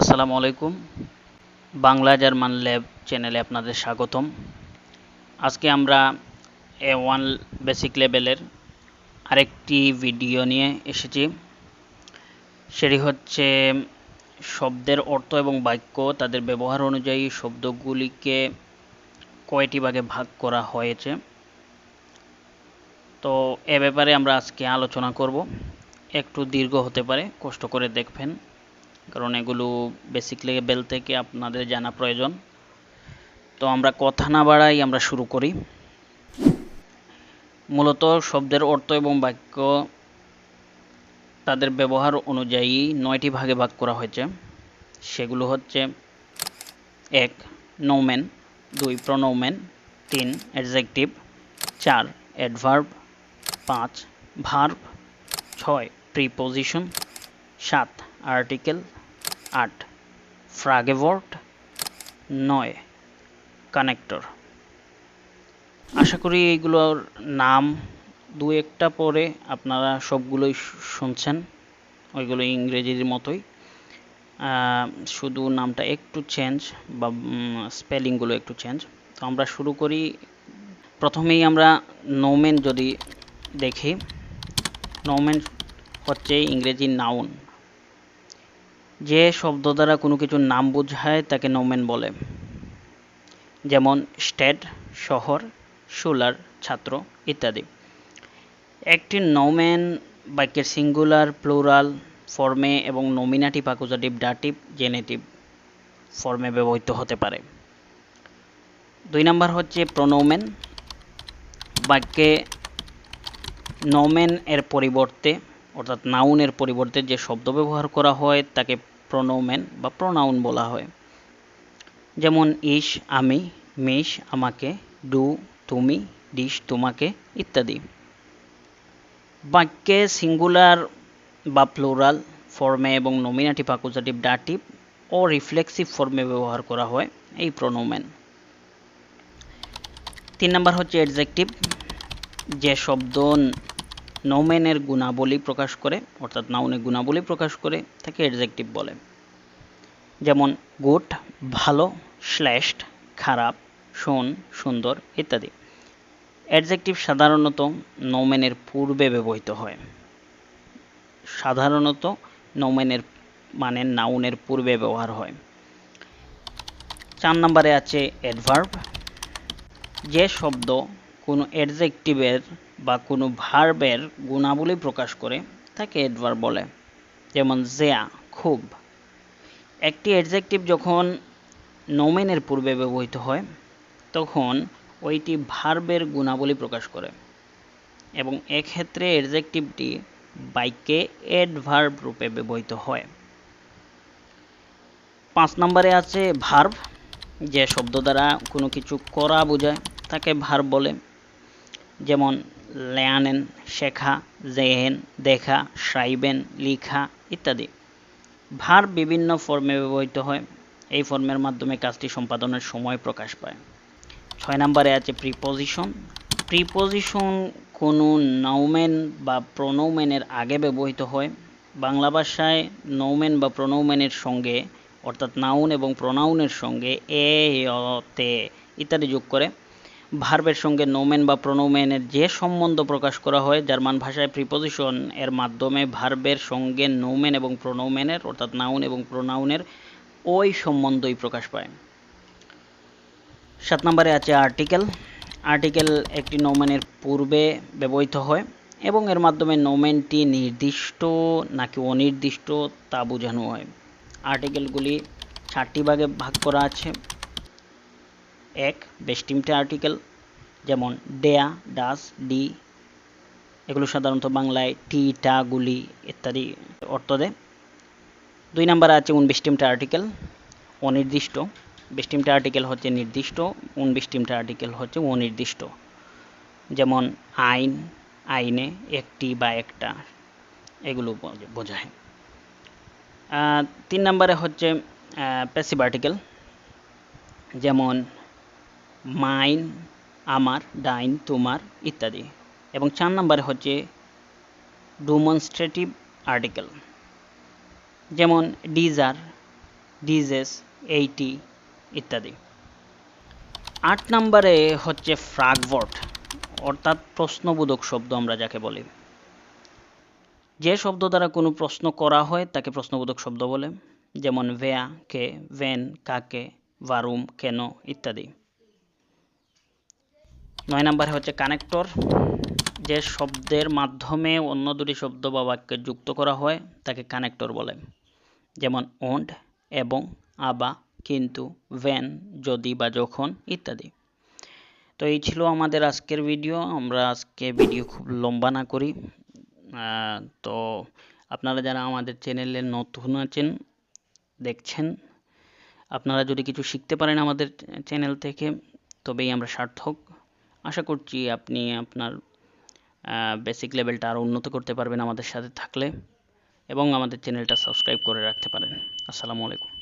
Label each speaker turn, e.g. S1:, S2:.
S1: আসসালামু আলাইকুম। Bangla German lab চ্যানেলে আপনাদের স্বাগতম। আজকে আমরা এ ওয়ান বেসিক লেভেলের আরেকটি ভিডিও নিয়ে এসেছি। সেটি হচ্ছে শব্দের অর্থ এবং বাক্য, তাদের ব্যবহার অনুযায়ী শব্দগুলিকে কয়টি ভাগে ভাগ করা হয়েছে। তো এ ব্যাপারে আমরা আজকে আলোচনা করব। একটু দীর্ঘ হতে পারে, কষ্ট করে দেখবেন। কারণ এগুলো বেসিক লেভেল থেকে আপনাদের জানা প্রয়োজন। তো আমরা কথা না বাড়াই আমরা শুরু করি। মূলত শব্দের অর্থ এবং বাক্য তাদের ব্যবহার অনুযায়ী নয়টি ভাগে ভাগ করা হয়েছে। সেগুলো হচ্ছে এক নৌমেন দুই প্রনৌমেন তিন অ্যাডজেক্টিভ চার অ্যাডভার্ব পাঁচ ভার্ব ছয় প্রিপোজিশন সাত আর্টিকেল আট। ফ্রাগেভর্ট নয়। কানেক্টর। আশা করি এইগুলোর নাম দু একটা পরে আপনারা সবগুলোই শুনছেন, ওইগুলো ইংরেজির মতোই। শুধু নামটা একটু চেঞ্জ বা স্পেলিংগুলো একটু চেঞ্জ তো আমরা শুরু করি। প্রথমেই আমরা নোমেন যদি দেখি নোমেন হচ্ছে ইংরেজি নাউন যে শব্দ দ্বারা কোনো কিছুর নাম বোঝায় তাকে নোমেন বলে। যেমন স্টেট শহর, সোলার, ছাত্র ইত্যাদি। একটি নোমেন বাক্যের সিঙ্গুলার, প্লুরাল, ফর্মে এবং নমিনাটিভ আকুজাটিভ ডাটিভ, জেনেটিভ ফর্মে ব্যবহৃত হতে পারে। দুই নম্বর হচ্ছে প্রনোমেন বাক্যে নোমেন এর পরিবর্তে, অর্থাৎ নাউনের পরিবর্তে যে শব্দ ব্যবহার করা হয়, তাকে প্রনোমেন বা প্রোনাউন বলা হয়। যেমন, ইস, আমি, মিস, আমাকে, ডু, তুমি, ডিস, তোমাকে ইত্যাদি। বাক্যে সিঙ্গুলার বা প্লোরাল ফর্মে এবং নমিনাটিভ আকুজাটিভ ডাটিভ ও রিফ্লেক্সিভ ফর্মে ব্যবহার করা হয় এই প্রনোমেন তিন নম্বর হচ্ছে অ্যাডজেক্টিভ যে শব্দ নোমেনের গুণাবলী প্রকাশ করে, অর্থাৎ নাউনের গুণাবলী প্রকাশ করে, তাকে অ্যাডজেক্টিভ বলে। যেমন গুড ভালো শ্লেষ্ঠ খারাপ, শোন, সুন্দর ইত্যাদি। অ্যাডজেক্টিভ সাধারণত নোমেনের পূর্বে ব্যবহৃত হয়। সাধারণত নোমেনের মানে নাউনের পূর্বে ব্যবহার হয়। চার নম্বরে আছে অ্যাডভার্ব যে শব্দ কোনো অ্যাডজেক্টিভের বা কোনো ভার্বের গুণাবলী প্রকাশ করে, তাকে অ্যাডভার্ব বলে। যেমন জেয়া খুব। একটি অ্যাডজেক্টিভ যখন নোমেনের পূর্বে ব্যবহৃত হয়, তখন ওইটি ভার্বের গুণাবলী প্রকাশ করে। এবং এক্ষেত্রে অ্যাডজেক্টিভটি বাক্যে অ্যাডভার্ব রূপে ব্যবহৃত হয়। পাঁচ নম্বরে আছে ভার্ব যে শব্দ দ্বারা কোনো কিছু করা বোঝায়, তাকে ভার্ব বলে। যেমন লেয়ানেন, শেখা, জেহেন, দেখা সাইবেন লিখা ইত্যাদি। ভার বিভিন্ন ফর্মে ব্যবহৃত হয়। এই ফর্মের মাধ্যমে কাজটি সম্পাদনের সময় প্রকাশ পায়। ছয় নম্বরে আছে প্রিপোজিশন প্রিপোজিশন কোনো নাউমেন বা প্রনৌমেনের আগে ব্যবহৃত হয়। বাংলা ভাষায় নৌমেন বা প্রনৌমেনের সঙ্গে, অর্থাৎ নাউন এবং প্রনাউনের সঙ্গে এ তে ইত্যাদি যোগ করে। ভার্বের সঙ্গে নোমেন বা প্রনোমেনের যে সম্বন্ধ প্রকাশ করা হয়, জার্মান ভাষায় প্রিপোজিশন এর মাধ্যমে ভার্বের সঙ্গে নোমেন এবং প্রনোমেনের, অর্থাৎ নাউন এবং প্রোনাউনের ওই সম্বন্ধই প্রকাশ পায়। সাত নম্বরে আছে আর্টিকেল আর্টিকেল একটি নোমেনের পূর্বে ব্যবহৃত হয় এবং এর মাধ্যমে নোমেনটি নির্দিষ্ট নাকি অনির্দিষ্ট তা বোঝানো হয়। আর্টিকেলগুলি চারটি ভাগে ভাগ করা আছে। এক, বেশ আর্টিকেল যেমন ডেয়া ডাস ডি এগুলো সাধারণত বাংলায় টি, টা, গুলি ইত্যাদি অর্থ দেয়। দুই নাম্বারে আছে উনবিশটিমটা আর্টিকেল অনির্দিষ্ট। বিশটিমটা আর্টিকেল হচ্ছে নির্দিষ্ট উনবিশটিমটা আর্টিকেল হচ্ছে অনির্দিষ্ট। যেমন আইন, আইনে একটি বা একটা, এগুলো বোঝায়। তিন নম্বরে হচ্ছে প্যাসিভ আর্টিকেল যেমন মাইন, আমার, ডাইন, তোমার ইত্যাদি। এবং চার নম্বরে হচ্ছে ডেমনস্ট্রেটিভ আর্টিকেল। যেমন ডিজার, ডিজেস, এইটি ইত্যাদি। আট নম্বরে হচ্ছে ফ্রাগভর্ট, অর্থাৎ প্রশ্নবোধক শব্দ আমরা যাকে বলি। যে শব্দ দ্বারা কোনো প্রশ্ন করা হয়, তাকে প্রশ্নবোধক শব্দ বলে। যেমন ভেয়া, কে ভেন কাকে, ভারুম, কেন ইত্যাদি। নয় নম্বরে হচ্ছে কানেক্টর, যে শব্দের মাধ্যমে অন্য দুটি শব্দ বা বাক্যে যুক্ত করা হয়, তাকে কানেক্টর বলে। যেমন ওন্ড এবং আবা, কিন্তু ভ্যান, যদি বা যখন, ইত্যাদি। তো এই ছিল আমাদের আজকের ভিডিও। আমরা আজকে ভিডিও খুব লম্বা না করি। তো আপনারা যারা আমাদের চ্যানেলে নতুন আছেন, দেখছেন, আপনারা যদি কিছু শিখতে পারেন আমাদের চ্যানেল থেকে, তবেই আমরা সার্থক। আশা করছি আপনি আপনার বেসিক লেভেলটা আরও উন্নত করতে পারবেন আমাদের সাথে থাকলে এবং আমাদের চ্যানেলটা সাবস্ক্রাইব করে রাখতে পারেন। আসসালামু আলাইকুম।